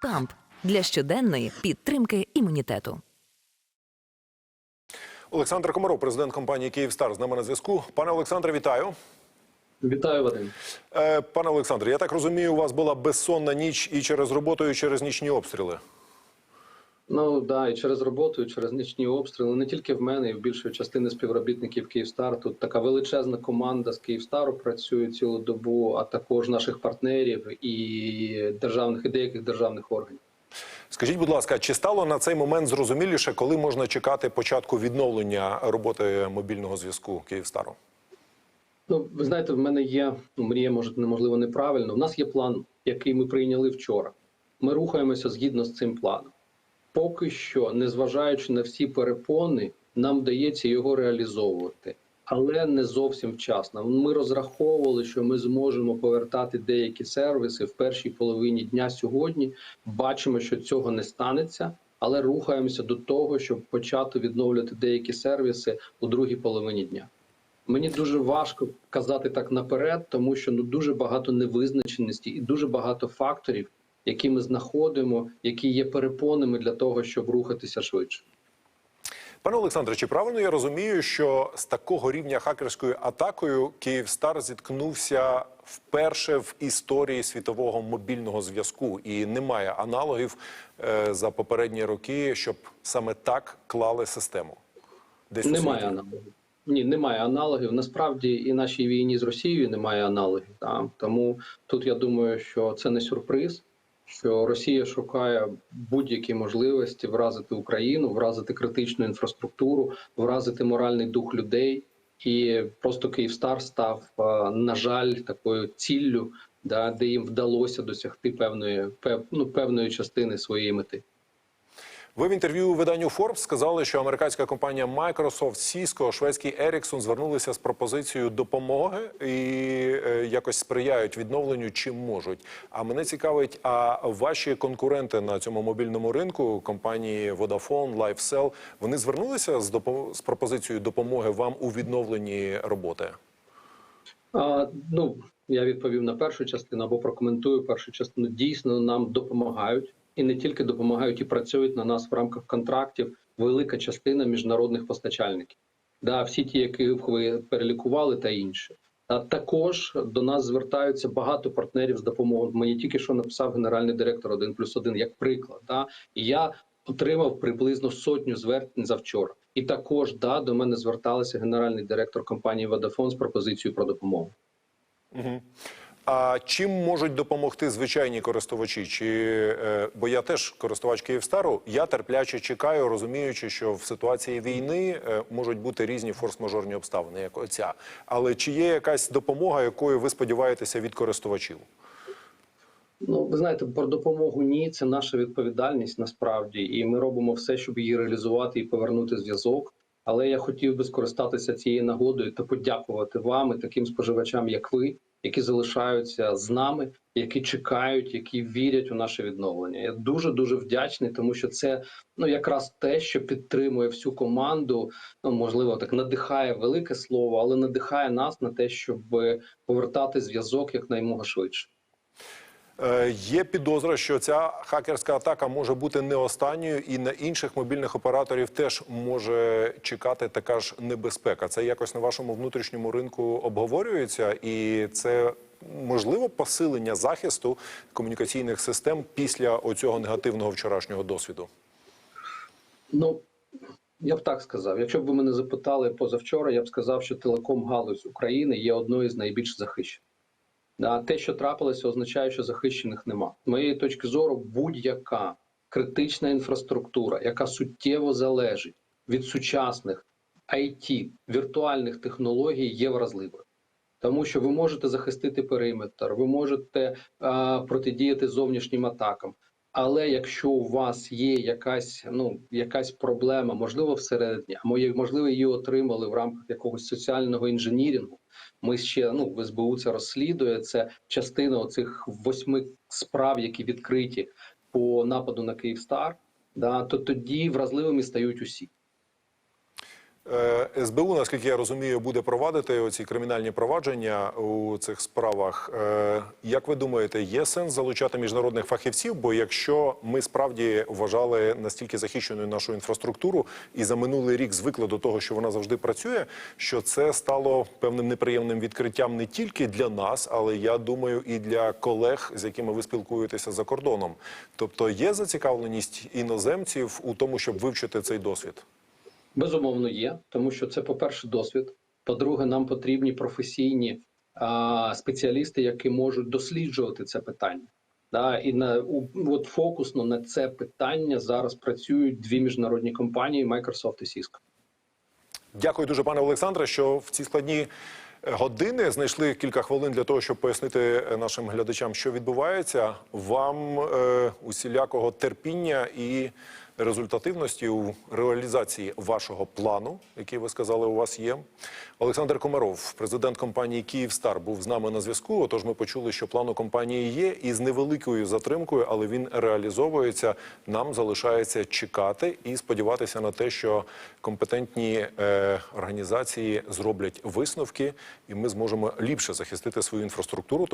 Камп для щоденної підтримки імунітету. Олександр Комаров, президент компанії Київстар, з нами на зв'язку. Пане Олександре, вітаю. Вітаю, Вадим. Е, пане Олександре, я так розумію, у вас була безсонна ніч і через роботу, і через нічні обстріли. Ну да, і через роботу, і через нічні обстріли. Не тільки в мене, і в більшої частини співробітників Київстар. Тут така величезна команда з Київстару працює цілу добу, а також наших партнерів і державних і деяких державних органів. Скажіть, будь ласка, чи стало на цей момент зрозуміліше, коли можна чекати початку відновлення роботи мобільного зв'язку Київстару? Ну, ви знаєте, в мене є ну, мрія, може, неможливо неправильно. В нас є план, який ми прийняли вчора. Ми рухаємося згідно з цим планом. Поки що, незважаючи на всі перепони, нам вдається його реалізовувати, але не зовсім вчасно. Ми розраховували, що ми зможемо повертати деякі сервіси в першій половині дня сьогодні. Бачимо, що цього не станеться, але рухаємося до того, щоб почати відновлювати деякі сервіси у другій половині дня. Мені дуже важко казати так наперед, тому що ну дуже багато невизначеності і дуже багато факторів, які ми знаходимо, які є перепонами для того, щоб рухатися швидше. Пане Олександре, чи правильно я розумію, що з такого рівня хакерською атакою Київстар зіткнувся вперше в історії світового мобільного зв'язку, і немає аналогів е, за попередні роки, щоб саме так клали систему? Десь Немає аналогів. Ні, немає аналогів. Насправді і нашій війні з Росією немає аналогів. Та? Тому тут я думаю, що це не сюрприз, що Росія шукає будь-які можливості вразити Україну, вразити критичну інфраструктуру, вразити моральний дух людей. І просто Київстар став, е, на жаль, такою ціллю, да, де їм вдалося досягти певної, пев, ну, певної частини своєї мети. Ви в інтерв'ю виданню Forbes сказали, що американська компанія Microsoft, Cisco, шведський Ericsson звернулися з пропозицією допомоги і е, якось сприяють відновленню, чим можуть. А мене цікавить, а ваші конкуренти на цьому мобільному ринку, компанії Vodafone, LifeCell, вони звернулися з допо- з пропозицією допомоги вам у відновленні роботи? А, ну, я відповів на першу частину або прокоментую першу частину. Дійсно, нам допомагають і не тільки допомагають, і працюють на нас в рамках контрактів велика частина міжнародних постачальників. Да, всі ті, яких ви перелікували, та інші. А також до нас звертаються багато партнерів з допомогою. Мені тільки що написав генеральний директор 1 плюс 1 як приклад. Да? І я отримав приблизно сотню звернень за вчора. І також да, до мене зверталися генеральний директор компанії Vodafone з пропозицією про допомогу. А чим можуть допомогти звичайні користувачі? Чи е, бо я теж користувач Київстару, я терпляче чекаю, розуміючи, що в ситуації війни е, можуть бути різні форс-мажорні обставини, як оця. Але чи є якась допомога, якою ви сподіваєтеся від користувачів? Ну, ви знаєте, про допомогу ні, це наша відповідальність насправді, і ми робимо все, щоб її реалізувати і повернути зв'язок. Але я хотів би скористатися цією нагодою та подякувати вам і таким споживачам, як ви, які залишаються з нами, які чекають, які вірять у наше відновлення. Я дуже дуже вдячний, тому що це ну якраз те, що підтримує всю команду. Ну можливо, так надихає велике слово, але надихає нас на те, щоб повертати зв'язок якнаймога швидше. Е, Є підозра, що ця хакерська атака може бути не останньою, і на інших мобільних операторів теж може чекати така ж небезпека. Це якось на вашому внутрішньому ринку обговорюється, і це можливо посилення захисту комунікаційних систем після оцього негативного вчорашнього досвіду. Ну я б так сказав. Якщо б ви мене запитали позавчора, я б сказав, що телеком галузь України є одною з найбільш захищених. Да, те, що трапилося, означає, що захищених нема. З моєї точки зору, будь-яка критична інфраструктура, яка суттєво залежить від сучасних IT, віртуальних технологій, є вразливою. Тому що ви можете захистити периметр, ви можете а, протидіяти зовнішнім атакам. Але якщо у вас є якась ну якась проблема, можливо, всередині, а можливо, її отримали в рамках якогось соціального інженірінгу. Ми ще ну в СБУ це розслідує. Це частина оцих восьми справ, які відкриті по нападу на Київстар. Да, то тоді вразливими стають усі. Е, СБУ, наскільки я розумію, буде провадити оці кримінальні провадження у цих справах. Е, Як ви думаєте, є сенс залучати міжнародних фахівців? Бо якщо ми справді вважали настільки захищеною нашу інфраструктуру і за минулий рік звикли до того, що вона завжди працює, що це стало певним неприємним відкриттям не тільки для нас, але я думаю, і для колег, з якими ви спілкуєтеся за кордоном. Тобто є зацікавленість іноземців у тому, щоб вивчити цей досвід. Безумовно, є, тому що це, по-перше, досвід. По-друге, нам потрібні професійні а, спеціалісти, які можуть досліджувати це питання. Да, і на у, от фокусно на це питання зараз працюють дві міжнародні компанії Microsoft і Cisco. Дякую дуже, пане Олександре, що в ці складні е, години знайшли кілька хвилин для того, щоб пояснити е, нашим глядачам, що відбувається. Вам е, усілякого терпіння і результативності у реалізації вашого плану, який ви сказали, у вас є. Олександр Комаров, президент компанії Київстар, був з нами на зв'язку. Отож, ми почули, що план у компанії є, і з невеликою затримкою, але він реалізовується. Нам залишається чекати і сподіватися на те, що компетентні е, організації зроблять висновки, і ми зможемо ліпше захистити свою інфраструктуру.